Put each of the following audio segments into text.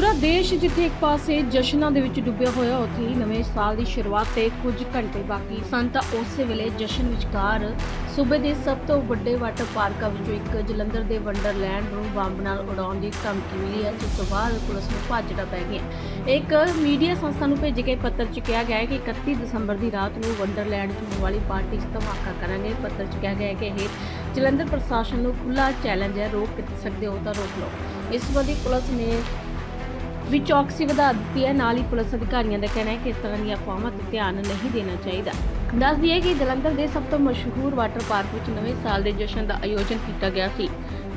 ਪੂਰਾ ਦੇਸ਼ ਜਿੱਥੇ ਇੱਕ ਪਾਸੇ ਜਸ਼ਨਾਂ ਦੇ ਵਿੱਚ ਡੁੱਬਿਆ ਹੋਇਆ, ਉੱਥੇ ਹੀ ਨਵੇਂ ਸਾਲ ਦੀ ਸ਼ੁਰੂਆਤ ਤੇ ਕੁਝ ਘੰਟੇ ਬਾਕੀ ਸਨ, ਤਾਂ ਉਸੇ ਵੇਲੇ ਜਸ਼ਨ ਵਿਚਕਾਰ ਸੂਬੇ ਦੇ ਸਭ ਤੋਂ ਵੱਡੇ ਵਾਟਰ ਪਾਰਕਾਂ ਵਿੱਚੋਂ ਇੱਕ ਜਲੰਧਰ ਦੇ ਵੰਡਰਲੈਂਡ ਨੂੰ ਬੰਬ ਨਾਲ ਉਡਾਉਣ ਦੀ ਧਮਕੀ ਮਿਲੀ ਹੈ, ਜਿਸ ਤੋਂ ਬਾਅਦ ਪੁਲਿਸ ਨੂੰ ਭਾਜੜਾ ਪੈ ਗਈ ਇੱਕ ਮੀਡੀਆ ਸੰਸਥਾ ਨੂੰ ਭੇਜੇ ਗਏ ਪੱਤਰ 'ਚ ਕਿਹਾ ਗਿਆ ਹੈ ਕਿ 31 ਦਸੰਬਰ ਦੀ ਰਾਤ ਨੂੰ ਵੰਡਰਲੈਂਡ 'ਚ ਹੋਣ ਵਾਲੀ ਪਾਰਟੀ 'ਚ ਧਮਾਕਾ ਕਰਾਂਗੇ। ਪੱਤਰ 'ਚ ਕਿਹਾ ਗਿਆ ਹੈ ਕਿ ਇਹ ਜਲੰਧਰ ਪ੍ਰਸ਼ਾਸਨ ਨੂੰ ਖੁੱਲਾ ਚੈਲੰਜ ਹੈ, ਰੋਕ ਸਕਦੇ ਹੋ ਤਾਂ ਰੋਕ ਲਓ। ਇਸ ਸੰਬੰਧੀ ਪੁਲਿਸ ਨੇ ਵੀ ਚੌਕਸੀ ਵਧਾ ਦਿੱਤੀ ਹੈ। ਨਾਲ ਹੀ ਪੁਲਿਸ ਅਧਿਕਾਰੀਆਂ ਦਾ ਕਹਿਣਾ ਹੈ ਕਿ ਇਸ ਤਰ੍ਹਾਂ ਦੀਆਂ ਅਫਵਾਹਾਂ ਤੇ ਧਿਆਨ ਨਹੀਂ ਦੇਣਾ ਚਾਹੀਦਾ। ਦੱਸ ਦਈਏ ਕਿ ਜਲੰਧਰ ਦੇ ਸਭ ਤੋਂ ਮਸ਼ਹੂਰ ਵਾਟਰ ਪਾਰਕ ਵਿੱਚ ਨਵੇਂ ਸਾਲ ਦੇ ਜਸ਼ਨ ਦਾ ਆਯੋਜਨ ਕੀਤਾ ਗਿਆ ਸੀ,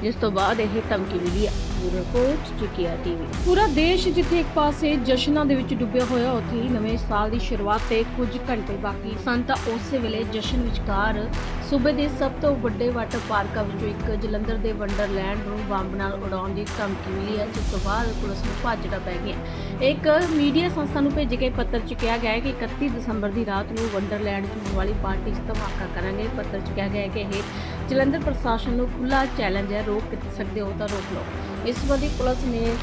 ਜਿਸ ਤੋਂ ਬਾਅਦ ਇਹ ਧਮਕੀ ਮਿਲੀ ਹੈ। ਰਿਪੋਰਟ ਚਿਕਿਆ ਟੀਵੀ। ਪੂਰਾ ਦੇਸ਼ ਜਿੱਥੇ ਇੱਕ ਪਾਸੇ ਜਸ਼ਨਾਂ ਦੇ ਵਿੱਚ ਡੁੱਬਿਆ ਹੋਇਆ, ਉੱਥੇ ਹੀ ਨਵੇਂ ਸਾਲ ਦੀ ਸ਼ੁਰੂਆਤ ਤੇ ਕੁਝ ਘੰਟੇ ਬਾਕੀ ਸਨ, ਤਾਂ ਉਸੇ ਵੇਲੇ ਜਸ਼ਨ ਵਿਚਕਾਰ ਸੂਬੇ ਦੇ ਸਭ ਤੋਂ ਵੱਡੇ ਵਾਟਰ ਪਾਰਕਾਂ ਵਿੱਚੋਂ ਇੱਕ ਜਲੰਧਰ ਦੇ ਵੰਡਰਲੈਂਡ ਨੂੰ ਬੰਬ ਨਾਲ ਉਡਾਉਣ ਦੀ ਧਮਕੀ ਮਿਲੀ ਹੈ, ਜਿਸ ਤੋਂ ਬਾਅਦ ਪੁਲਿਸ ਨੂੰ ਭਾਜੜਾ ਪੈ ਗਿਆ। ਇੱਕ ਮੀਡੀਆ ਸੰਸਥਾ ਨੂੰ ਭੇਜੇ ਗਏ ਪੱਤਰ 'ਚ ਕਿਹਾ ਗਿਆ ਹੈ ਕਿ 31 ਦਸੰਬਰ ਦੀ ਰਾਤ ਨੂੰ ਵੰਡਰਲੈਂਡ 'ਚ ਹੋਣ ਵਾਲੀ ਪਾਰਟੀ 'ਚ ਧਮਾਕਾ ਕਰਾਂਗੇ। ਪੱਤਰ 'ਚ ਕਿਹਾ ਗਿਆ ਹੈ ਕਿ ਇਹ ਜਲੰਧਰ ਪ੍ਰਸ਼ਾਸਨ ਨੂੰ ਖੁੱਲਾ ਚੈਲੰਜ ਹੈ, ਰੋਕ ਸਕਦੇ ਹੋ ਤਾਂ ਰੋਕ ਲਓ। ਇਸ ਸੰਬੰਧੀ ਪੁਲਿਸ ਨੇ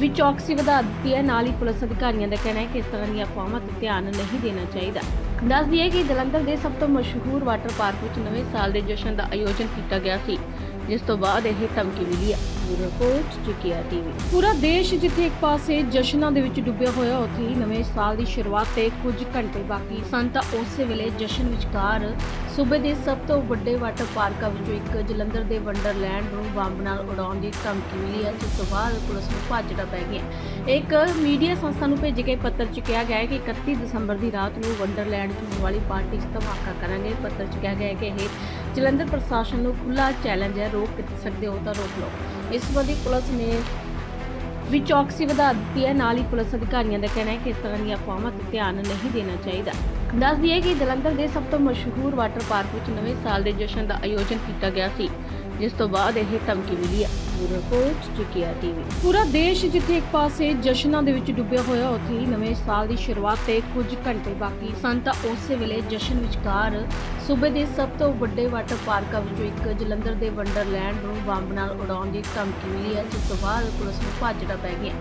ਵੀ ਚੌਕਸੀ ਵਧਾ ਦਿੱਤੀ ਹੈ। ਨਾਲ ਹੀ ਪੁਲਿਸ ਅਧਿਕਾਰੀਆਂ ਦਾ ਕਹਿਣਾ ਹੈ ਕਿ ਇਸ ਤਰ੍ਹਾਂ ਦੀਆਂ ਅਫਵਾਹਾਂ ਤੇ ਧਿਆਨ ਨਹੀਂ ਦੇਣਾ ਚਾਹੀਦਾ। ਦੱਸ ਦਈਏ ਕਿ ਜਲੰਧਰ ਦੇ ਸਭ ਤੋਂ ਮਸ਼ਹੂਰ ਵਾਟਰ ਪਾਰਕ ਵਿੱਚ ਨਵੇਂ ਸਾਲ ਦੇ ਜਸ਼ਨ ਦਾ ਆਯੋਜਨ ਕੀਤਾ ਗਿਆ ਸੀ ਜਿਸ ਤੋਂ ਬਾਅਦ ਇਹ ਧਮਕੀ ਮਿਲੀ ਹੈ। ਰਿਪੋਰਟ ਚਿਕਿਆ ਟੀਵੀ ਪੂਰਾ ਦੇਸ਼ ਜਿੱਥੇ ਇੱਕ ਪਾਸੇ ਜਸ਼ਨਾਂ ਦੇ ਵਿੱਚ ਡੁੱਬਿਆ ਹੋਇਆ ਉੱਥੇ ਹੀ ਨਵੇਂ ਸਾਲ ਦੀ ਸ਼ੁਰੂਆਤ ਤੇ ਕੁਝ ਘੰਟੇ ਬਾਕੀ ਸਨ ਤਾਂ ਉਸੇ ਵੇਲੇ ਜਸ਼ਨ ਵਿਚਕਾਰ ਸੂਬੇ ਦੇ ਸਭ ਤੋਂ ਵੱਡੇ ਵਾਟਰ ਪਾਰਕਾਂ ਵਿੱਚੋਂ ਇੱਕ ਜਲੰਧਰ ਦੇ ਵੰਡਰਲੈਂਡ ਨੂੰ ਬੰਬ ਨਾਲ ਉਡਾਉਣ ਦੀ ਧਮਕੀ ਮਿਲੀ ਹੈ ਜਿਸ ਤੋਂ ਬਾਅਦ ਪੁਲਿਸ ਨੂੰ ਭਾਜੜਾ ਪੈ ਹੈ। ਇੱਕ ਮੀਡੀਆ ਸੰਸਥਾ ਨੂੰ ਭੇਜੇ ਗਏ ਪੱਤਰ 'ਚ ਕਿਹਾ ਗਿਆ ਹੈ ਕਿ 31 ਦਸੰਬਰ ਦੀ ਰਾਤ ਨੂੰ ਵੰਡਰਲੈਂਡ 'ਚ ਹੋਣ ਵਾਲੀ ਪਾਰਟੀ 'ਚ ਧਮਾਕਾ ਕਰਾਂਗੇ। ਪੱਤਰ 'ਚ ਕਿਹਾ ਗਿਆ ਹੈ ਕਿ ਇਹ ਜਲੰਧਰ ਪ੍ਰਸ਼ਾਸਨ ਨੂੰ ਖੁੱਲਾ ਚੈਲੰਜ ਹੈ। ਰੋਕ ਸਕਦੇ ਹੋ ਤਾਂ ਰੋਕ ਲਓ। ਇਸ ਸੰਬੰਧੀ ਪੁਲਿਸ ਨੇ ਵੀ ਚੌਕਸੀ ਵਧਾ ਦਿੱਤੀ ਹੈ। ਨਾਲ ਹੀ ਪੁਲਿਸ ਅਧਿਕਾਰੀਆਂ ਦਾ ਕਹਿਣਾ ਹੈ ਕਿ ਇਸ ਤਰ੍ਹਾਂ ਦੀਆਂ ਅਫਵਾਹਾਂ ਤੇ ਧਿਆਨ ਨਹੀਂ ਦੇਣਾ ਚਾਹੀਦਾ। ਦੱਸ ਦਈਏ ਕਿ ਜਲੰਧਰ ਦੇ ਸਭ ਤੋਂ ਮਸ਼ਹੂਰ ਵਾਟਰ ਪਾਰਕ ਵਿੱਚ ਨਵੇਂ ਸਾਲ ਦੇ ਜਸ਼ਨ ਦਾ ਆਯੋਜਨ ਕੀਤਾ ਗਿਆ ਸੀ। ਜਿਸ ਤੋਂ ਬਾਅਦ ਇਹ ਧਮਕੀ ਮਿਲੀ ਹੈ। ਰਿਪੋਰਟ ਚਿਕਿਆ ਟੀਵੀ ਪੂਰਾ ਦੇਸ਼ ਜਿੱਥੇ ਇੱਕ ਪਾਸੇ ਜਸ਼ਨਾਂ ਦੇ ਵਿੱਚ ਡੁੱਬਿਆ ਹੋਇਆ, ਉੱਥੇ ਹੀ ਨਵੇਂ ਸਾਲ ਦੀ ਸ਼ੁਰੂਆਤ ਤੇ ਕੁਝ ਘੰਟੇ ਬਾਕੀ। ਸਨ ਤਾਂ ਉਸੇ ਵੇਲੇ ਜਸ਼ਨ ਵਿਚਕਾਰ ਸੂਬੇ ਦੇ ਸਭ ਤੋਂ ਵੱਡੇ ਵਾਟਰ ਪਾਰਕਾਂ ਵਿੱਚੋਂ ਇੱਕ ਜਲੰਧਰ ਦੇ ਵੰਡਰਲੈਂਡ ਨੂੰ ਬੰਬ ਨਾਲ ਉਡਾਉਣ ਦੀ ਧਮਕੀ ਮਿਲੀ ਹੈ, ਜਿਸ ਤੋਂ ਬਾਅਦ ਪੁਲਿਸ ਨੂੰ ਭਾਜੜਾ ਪੈ ਗਈ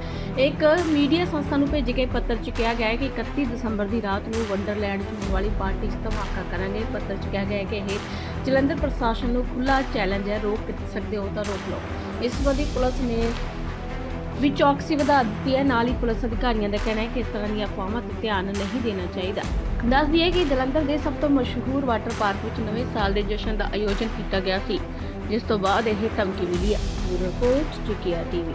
ਇੱਕ ਮੀਡੀਆ ਸੰਸਥਾ ਨੂੰ ਭੇਜੇ ਗਏ ਪੱਤਰ 'ਚ ਕਿਹਾ ਗਿਆ ਹੈ ਕਿ 31 ਦਸੰਬਰ ਦੀ ਰਾਤ ਨੂੰ ਵੰਡਰਲੈਂਡ 'ਚ ਹੋਣ ਵਾਲੀ ਪਾਰਟੀ 'ਚ ਧਮਾਕਾ ਕਰਾਂਗੇ। ਪੱਤਰ 'ਚ ਕਿਹਾ ਗਿਆ ਹੈ ਕਿ ਇਹ ਜਲੰਧਰ ਪ੍ਰਸ਼ਾਸਨ ਨੂੰ ਖੁੱਲਾ ਚੈਲੰਜ ਹੈ, ਰੋਕ ਸਕਦੇ ਹੋ ਤਾਂ ਰੋਕ ਲਓ। ਇਸ ਸੰਬੰਧੀ ਪੁਲਿਸ ਨੇ ਵੀ ਚੌਕਸੀ ਵਧਾ ਦਿੱਤੀ ਹੈ। ਨਾਲ ਹੀ ਪੁਲਿਸ ਅਧਿਕਾਰੀਆਂ ਦਾ ਕਹਿਣਾ ਹੈ ਕਿ ਇਸ ਤਰ੍ਹਾਂ ਦੀਆਂ ਅਫਵਾਹਾਂ ਤੇ ਧਿਆਨ ਨਹੀਂ ਦੇਣਾ ਚਾਹੀਦਾ। ਦੱਸ ਦਈਏ ਕਿ ਜਲੰਧਰ ਦੇ ਸਭ ਤੋਂ ਮਸ਼ਹੂਰ ਵਾਟਰ ਪਾਰਕ ਵਿੱਚ ਨਵੇਂ ਸਾਲ ਦੇ ਜਸ਼ਨ ਦਾ ਆਯੋਜਨ ਕੀਤਾ ਗਿਆ ਸੀ, ਜਿਸ ਤੋਂ ਬਾਅਦ ਇਹ ਧਮਕੀ ਮਿਲੀ ਹੈ। ਰਿਪੋਰਟ ਚਿਕਿਆ ਟੀਵੀ।